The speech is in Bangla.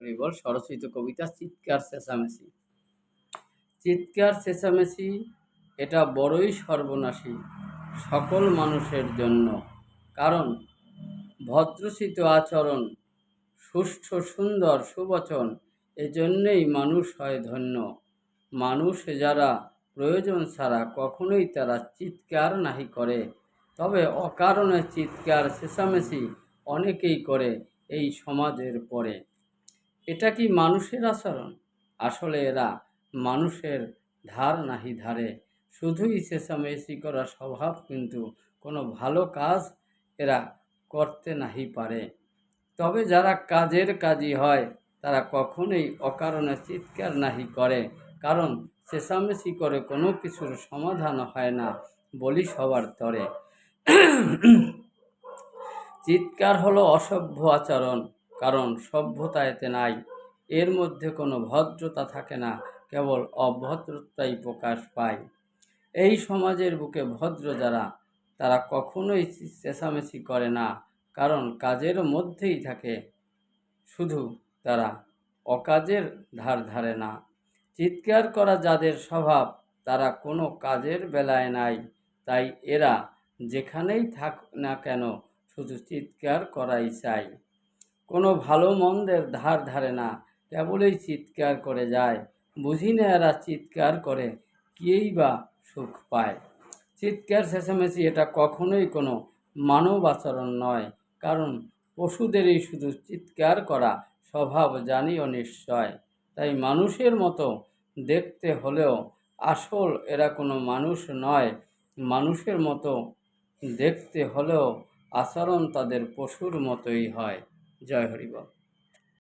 হরিবল স্বরচিত কবিতা চিৎকার চেঁচামেচি। চিৎকার চেঁচামেচি, এটা বড়ই সর্বনাশী সকল মানুষের জন্য। কারণ, ভদ্রচিত আচরণ, সুষ্ঠু, সুন্দর, সুবচন, এজন্যেই মানুষ হয় ধন্য। মানুষ যারা প্রয়োজন ছাড়া কখনোই তারা চিৎকার নাহি করে। তবে অকারণে চিৎকার চেঁচামেচি অনেকেই করে এই সমাজের পরে। এটা কি মানুষের আচরণ? আসলে এরা মানুষের ধার নাহি ধারে। শুধুই চেঁচামেচি করা স্বভাব কিন্তু কোনো ভালো কাজ এরা করতে নাহি পারে। তবে যারা কাজের কাজই হয়, তারা কখনোই অকারণে চিৎকার নাহি করে, কারণ চেঁচামেচি করে কোনো কিছুর সমাধান হয় না বলি সবার তরে। চিৎকার হলো অসভ্য আচরণ। কারণ সভ্যতা এতে নাই। এর মধ্যে কোনো ভদ্রতা থাকে না, কেবল অভদ্রতাই প্রকাশ পায়। এই সমাজের বুকে ভদ্র যারা, তারা কখনোই চেঁচামেচি করে না, কারণ কাজের মধ্যেই থাকে। শুধু তারা অকাজের ধার ধারে না। চিৎকার করা যাদের স্বভাব, তারা কোনো কাজের বেলায় নাই। তাই এরা যেখানেই থাক না কেন, শুধু চিৎকার করাই চাই কোনো ভালো মন্দের ধার ধারে না, কেবলই চিৎকার করে যায়। বুঝি না এরা চিৎকার করে কেই বা সুখ পায়। চিৎকার চেঁচামেচি এটা কখনোই কোনো মানব আচরণ নয়, কারণ পশুদেরই শুধু চিৎকার করা স্বভাব জানিও নিশ্চয় তাই মানুষের মতো দেখতে হলেও আসল এরা কোনো মানুষ নয়, মানুষের মতো দেখতে হলেও আচরণ তাদের পশুর মতোই হয়। জয় হরিবল